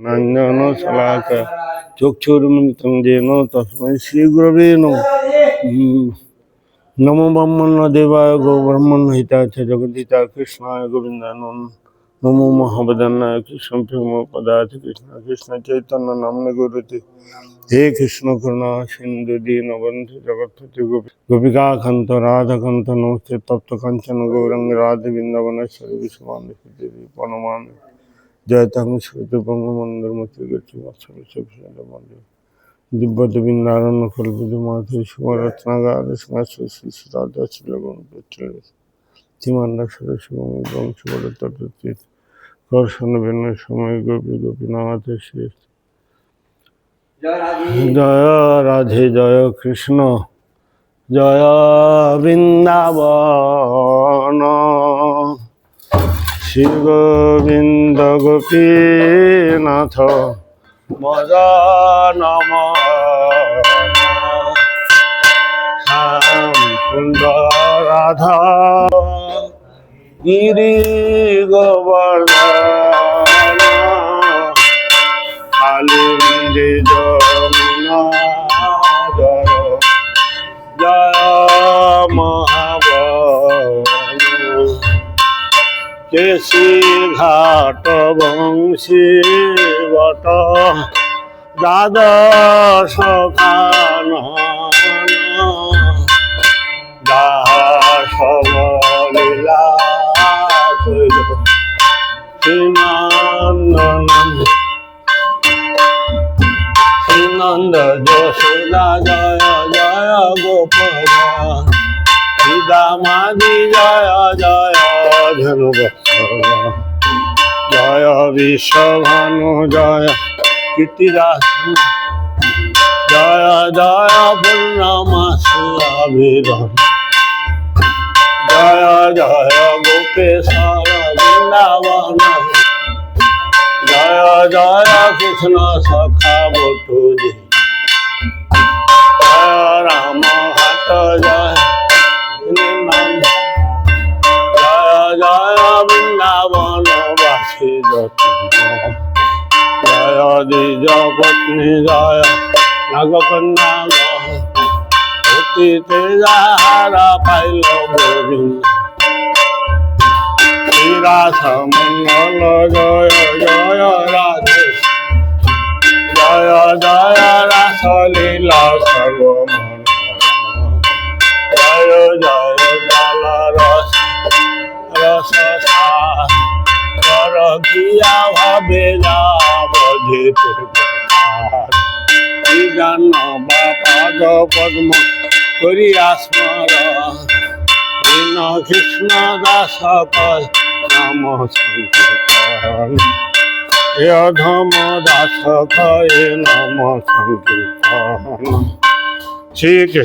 নন্দন শলাক চক্ষুর্মিলিতং যেন তস্मै শ্রীগুরবে নমঃ ব্রহ্মণ্য দেবায় গো ব্রহ্মণ্য হিতায় চ জগদ্ধিতা কৃষ্ণায় গোবিন্দায় নম মহাবদান্নায় কৃষ্ণ প্রেম পদায় কৃষ্ণ কৃষ্ণ চৈতন্য নামনে গুরুতে হে কৃষ্ণ করুণা সিন্ধু দীন বন্ধু জগৎপতি রাধাকান্ত নমস্তে তপ্ত কাঞ্চন গৌরঙ্গ রাধে বৃন্দাবনেশ্বরী বিশ্বমান্দ জয়তাং শ্রুত বঙ্গমন্দির মতি গতি মৎসর মন্দির। কল্পিত সুমরত্নাগার সরস্ব ভিন্ন সময় গোপী গোপীনাথ শেষ। জয় রাধে জয় কৃষ্ণ। জয় বৃন্দাবন। শ্রী গোবিন্দ গোপীনাথ মদন শ্যাম সুন্দর রাধা। গিরি গোবর্ধন। কালিন্দে কেশি ঘাট বংশী বট। দ্বাদশ খান শ্রীনন্দ যশোদা জয় জয় সীতামাদি জয় জয় ধনু জয় বিশ্বভানু জয় কীর্তিদাস জয় জয় পূর্ণমাসুরাভিধন জয় জয় গোপেশ্বর বৃন্দাবন জয় জয় কৃষ্ণ সখা বটুজি জয় দ্বিজ পত্নী জয় নাগকন্যা অতীতে যাহারা পাইল গোবিন্দ কর ধিয়া ভাবে যাবধিত জান বাপাদ পদ্ম করিয়া স্মর দীন কৃষ্ণ দাস পদ নাম সংকীর্তন এ অধম দাস কয়ে নাম সংকীর্তন শ্রীকৃষ্ণ